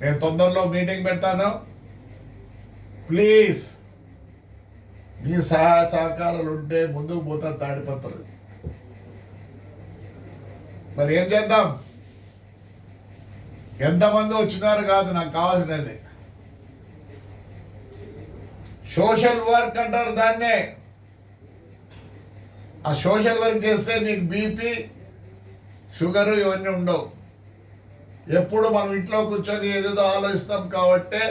నేను తొందరలో మీటింగ్ పెడతాను. ప్లీజ్. మీ సహాయ సహకారాలు ఉంటే ముందుకు పోతారు తాడిపత్రులు. మరి ఏం చేద్దాం? ఎంతమంది వచ్చినారు కాదు నాకు కావాల్సినది. సోషల్ వర్క్ అంటారు దాన్నే. ఆ సోషల్ వర్క్ చేస్తే మీకు బీపీ షుగరు ఇవన్నీ ఉండవు. ఎప్పుడు మనం ఇంట్లో కూర్చొని ఏదేదో ఆలోచిస్తాం కాబట్టి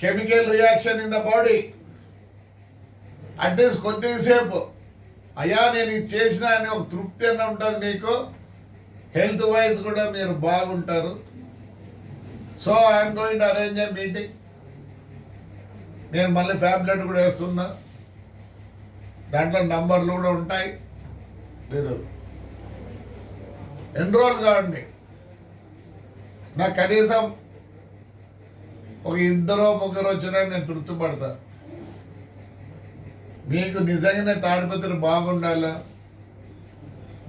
chemical reaction in the body. At least కొద్దిసేపు. అయ్యా నేను ఇది చేసిన అని ఒక తృప్తి అని ఉంటుంది మీకు హెల్త్ వైజ్ కూడా మీరు బాగుంటారు. So I'm going to arrange a meeting నేను మళ్ళీ ఫ్యాబ్లెట్ కూడా వేస్తున్నా. దాంట్లో నంబర్లు కూడా ఉంటాయి. మీరు ఎన్రోల్ కావండి నాకు కనీసం ఒక ఇద్దరు ముగ్గురు వచ్చినా నేను తృప్తి పడతా మీకు నిజంగానే తాడిపత్రి బాగుండాలా?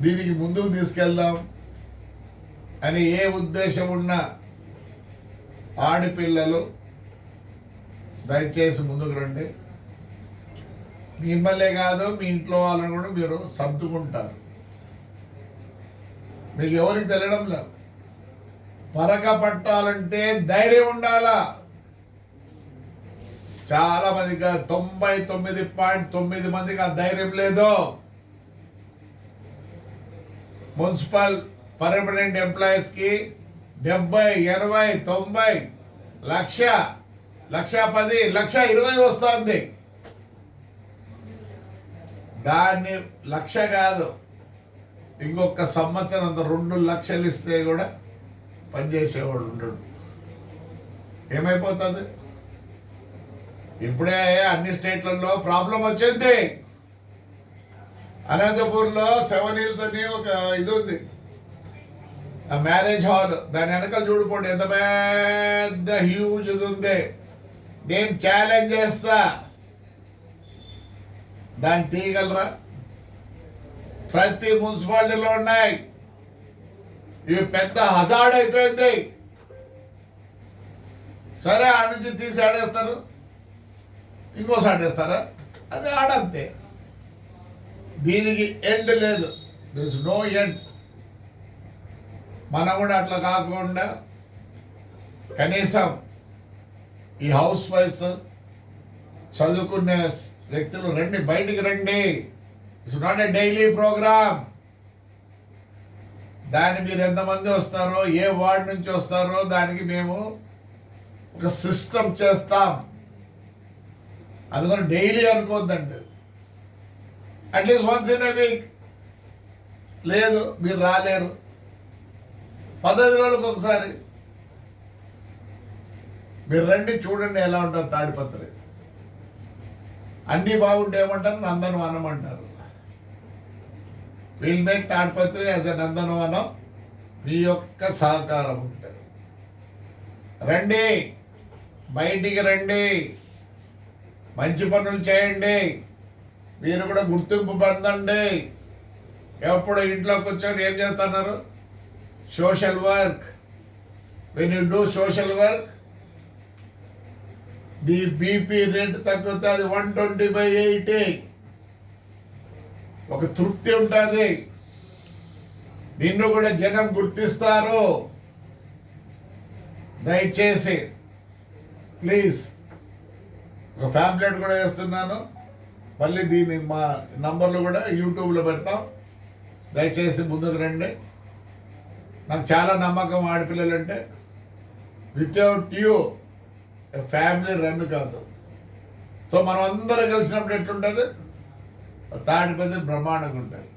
దీనికి ముందుకు తీసుకెళ్దాం అని ఏ ఉద్దేశం ఉన్నా ఆడపిల్లలు దయచేసి ముందుకు రండి. మిమ్మల్నే కాదు మీ ఇంట్లో వాళ్ళని కూడా మీరు సర్దుకుంటారు. మీకు ఎవరికి తెలియడం లేదు. పరక పట్టాలంటే ధైర్యం ఉండాలా? చాలా మందికి తొంభై తొమ్మిది పాయింట్ తొమ్మిది మందికి ఆ ధైర్యం లేదు. మున్సిపల్ పర్మనెంట్ ఎంప్లాయీస్కి డెబ్బై ఎనభై తొంభై లక్ష లక్ష పది లక్ష ఇరవై వస్తుంది. దాన్ని లక్ష కాదు ఇంకొక సంవత్సరం అంత రెండు లక్షలు ఇస్తే కూడా పనిచేసేవాడు ఉండడు. ఏమైపోతుంది? ఇప్పుడే అన్ని స్టేట్లలో ప్రాబ్లం వచ్చింది. అనంతపూర్లో సెవెన్ హిల్స్ అని ఒక ఇది ఉంది. ఆ మ్యారేజ్ హాల్. దాని వెనకాల చూడుకోండి ఎంత పెద్ద హ్యూజ్ ఇది ఉంది. నేను ఛాలెంజ్ చేస్తా. దాన్ని తీయగలరా? ప్రతి మున్సిపాలిటీలో ఉన్నాయి. ఇవి పెద్ద హజార్డ్ అయిపోయింది. సరే ఆడ నుంచి తీసి ఆడేస్తారు. ఇంకోసారి ఆడేస్తారా? అది ఆడంతే. దీనికి ఎండ్ లేదు. దిస్ నో ఎండ్ మనం కూడా అట్లా కాకుండా కనీసం ఈ హౌస్ వైఫ్స్ చదువుకునే వ్యక్తులు రండి బయటికి రండి. It's not a daily program దాన్ని మీరు ఎంతమంది వస్తారో ఏ వార్డ్ నుంచి వస్తారో దానికి మేము ఒక సిస్టమ్ చేస్తాం. అది కూడా daily అనుకోద్దండి. At least once in a week లేదు మీరు రాలేరు. పదహైదు రోజులకు ఒకసారి. మీరు రండి చూడండి ఎలా ఉంటుంది తాడిపత్రి. అన్నీ బాగుంటే ఏమంటారు? నందనవనం అంటారు will make Tadipatri as a నందనవనం మీ యొక్క సహకారం ఉంటుంది రండి బయటికి రండి మంచి పనులు చేయండి మీరు కూడా గుర్తింపు పొందండి ఎప్పుడు ఇంట్లో కూర్చొని ఏం చేస్తున్నారు social work when you do social work me BP rate తగ్గుతుంది వన్ ట్వంటీ బై ఎయిటీ ఒక తృప్తి ఉంటుంది. నిన్ను కూడా జనం గుర్తిస్తారు. దయచేసి ప్లీజ్ ఒక ఫ్యాబ్లెట్ కూడా వేస్తున్నాను. మళ్ళీ దీని మా నంబర్లు కూడా యూట్యూబ్లో పెడతాం. దయచేసి ముందుకు రండి. నాకు చాలా నమ్మకం ఆడపిల్లలు అంటే వితౌట్ యూ ఫ్యామిలీ రన్ కాదు. సో మనం అందరం కలిసినప్పుడు ఎట్లుంటుంది? తాడిపతి బ్రహ్మాండంగా ఉంటుంది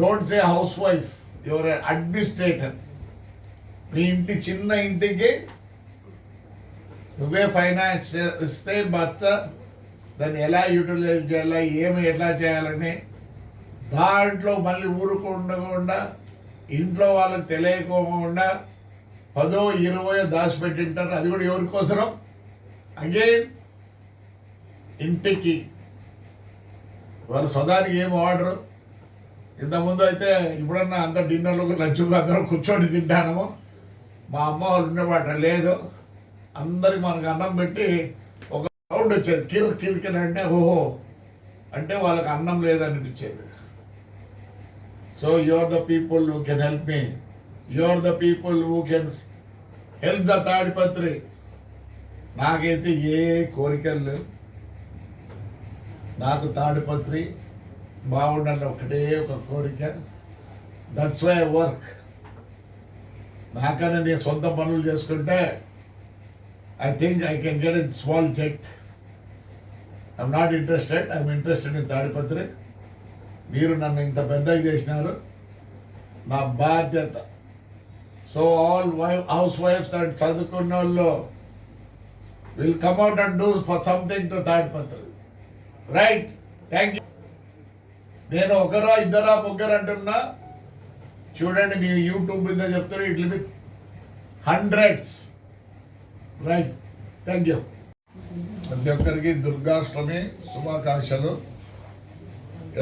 don't say house wife your administrator మీ ఇంటి చిన్న ఇంటికి నువ్వే ఫైనాన్స్ ఇస్తే భర్త దాన్ని ఎలా యూటిలైజ్ చేయాలా ఏమి ఎట్లా చేయాలని దాంట్లో మళ్ళీ ఊరుకుండకుండా ఇంట్లో వాళ్ళకి తెలియకోకుండా పదో ఇరవయో దాచిపెట్టింటారు. అది కూడా ఎవరికోసరం? అగైన్ ఇంటికి. వాళ్ళ సదానికి ఏం ఆర్డరు ఇంతకుముందు అయితే ఇప్పుడన్నా అంత డిన్నర్లో లంచ్కు అందరం కూర్చొని తింటాము మా అమ్మ వాళ్ళు ఉండేవాట లేదు. అందరికి మనకు అన్నం పెట్టి ఒక రౌండ్ వచ్చేది. కిరక్ కిరికినంటే ఓహో అంటే వాళ్ళకి అన్నం లేదనిపించేది. So your the people who can help me your the people who can help the Tadipatri నాకైతే ఏ కోరికలు లేవు. నాకు తాడిపత్రి బాగుండాలి ఒకటే ఒక కోరిక. దట్స్ వై వర్క్ నాకన్నా నేను సొంత పనులు చేసుకుంటే I think I can get in small jet I'm not interested I'm interested in Tadipatri. మీరు నన్ను ఇంత పెద్దగా చేసినారు. నా బాధ్యత. So all wife house wives and చదువుకున్న వాళ్ళు will come out and do for something to Tadipatri. Right thank you నేను ఒకరా ఇద్దరా ముగ్గురు అంటున్నా. చూడండి మీ యూట్యూబ్ మీద చెప్తారు it be hundreds right thank you ప్రతి ఒక్కరికి దుర్గాష్టమి శుభాకాంక్షలు.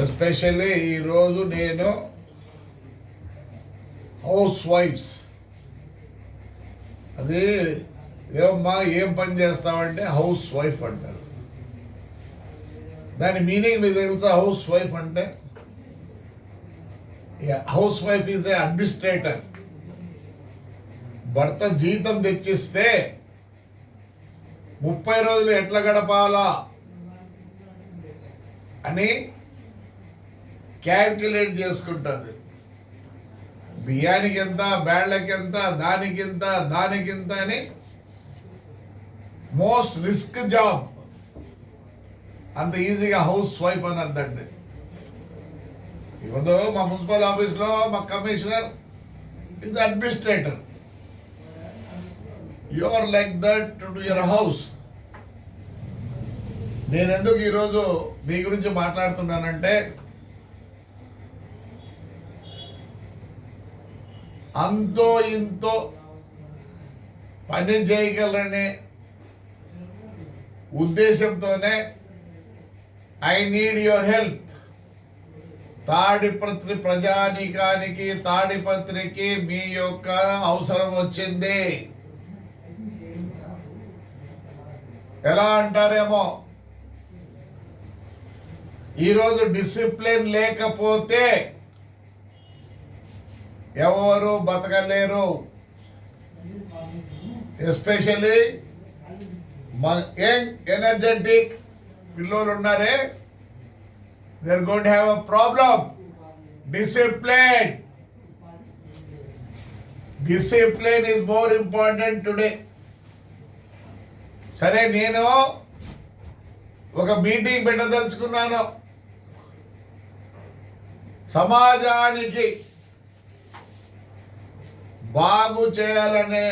ఎస్పెషల్లీ ఈరోజు నేను హౌస్ వైఫ్స్ అది ఏమ్మా ఏం పని చేస్తావంటే హౌస్ వైఫ్ అంటారు. దాని మీనింగ్ మీకు తెలుసా? హౌస్ వైఫ్ అంటే house wife is a administrator. భర్త జీతం తెచ్చిస్తే ముప్పై రోజులు ఎట్లా గడపాలా? అని క్యాల్కులేట్ చేసుకుంటుంది. బియ్యానికి ఎంత బ్యాళ్ళకి ఎంత దానికి ఎంత దానికి ఎంత అని మోస్ట్ రిస్క్ జాబ్. అంత ఈజీగా హౌస్ వైఫ్ అని అందండి. ఇవ్వదో మా మున్సిపల్ ఆఫీస్లో మా commissioner is administrator. You are like that to your house నేను ఎందుకు ఈరోజు మీ గురించి మాట్లాడుతున్నానంటే అంతో ఇంతో పని చేయగలరనే ఉద్దేశంతోనే I need your help Tadipatri ప్రజానీకానికి తాడిపత్రికి మీ యొక్క అవసరం వచ్చింది. ఎలా అంటారేమో? ఈరోజు డిసిప్లిన్ లేకపోతే ఎవరు బతకలేరు. Especially young energetic. పిల్లలు ఉన్నారే they are have a problem discipline discipline is more important today సరే నేను ఒక మీటింగ్ పెట్టదలుచుకున్నాను. సమాజానికి బాగు చేయాలనే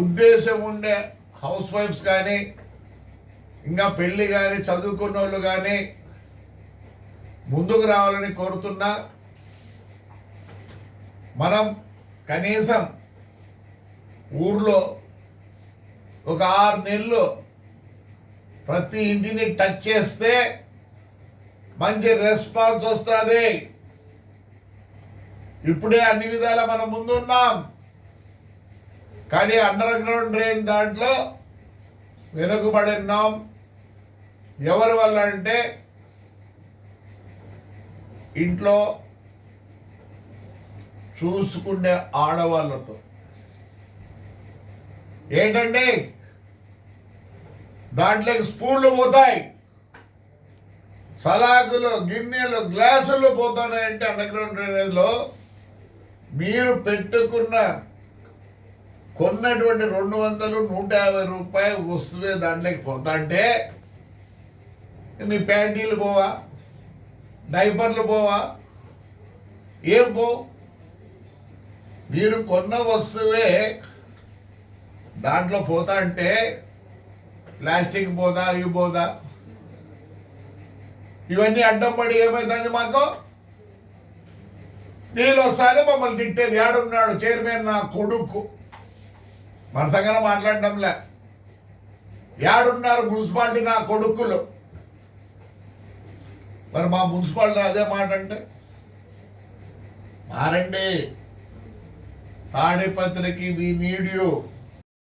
ఉద్దేశం ఉండే హౌస్ వైఫ్స్ కానీ ఇంకా పెళ్ళి కానీ చదువుకున్న వాళ్ళు కానీ ముందుకు రావాలని కోరుతున్నా. మనం కనీసం ఊర్లో ఒక ఆరు నెలలు ప్రతి ఇంటిని టచ్ చేస్తే మంచి రెస్పాన్స్ వస్తుంది. ఇప్పుడే అన్ని విధాలా మనం ముందున్నాం. కానీ అండర్ గ్రౌండ్ డ్రైన్ దాంట్లో వెనుకబడి ఉన్నాం. ఎవరి వల్ల అంటే ఇంట్లో చూసుకునే ఆడవాళ్ళతో. ఏంటంటే దాంట్లోకి స్పూన్లు పోతాయి. సలాకులు గిన్నెలు గ్లాసులు పోతున్నాయంటే అండర్గ్రౌండ్ డ్రైనేజ్లో మీరు పెట్టుకున్న కొన్నటువంటి రెండు వందలు నూట యాభై రూపాయలు వస్తువే దాంట్లోకి పోతా. అంటే నీ ప్యాంటీలు పోవా? డైపర్లు పోవా? ఏం పో? మీరు కొన్న వస్తువే దాంట్లో పోతా అంటే ప్లాస్టిక్ పోదా ఇవి పోదా? ఇవన్నీ అడ్డం పడి ఏమైందండి మాకు? నీళ్ళు వస్తానే మమ్మల్ని తిట్టేది ఏడున్నాడు చైర్మన్ నా కొడుకు. మనసంగానే మాట్లాడడంలే. ఏడున్నారు మున్సిపాలిటీ నా కొడుకులు. మరి మా మున్సిపాలిటీ అదే మాట అంటే? మారండి. తాడిపత్రికి మీ మీడియో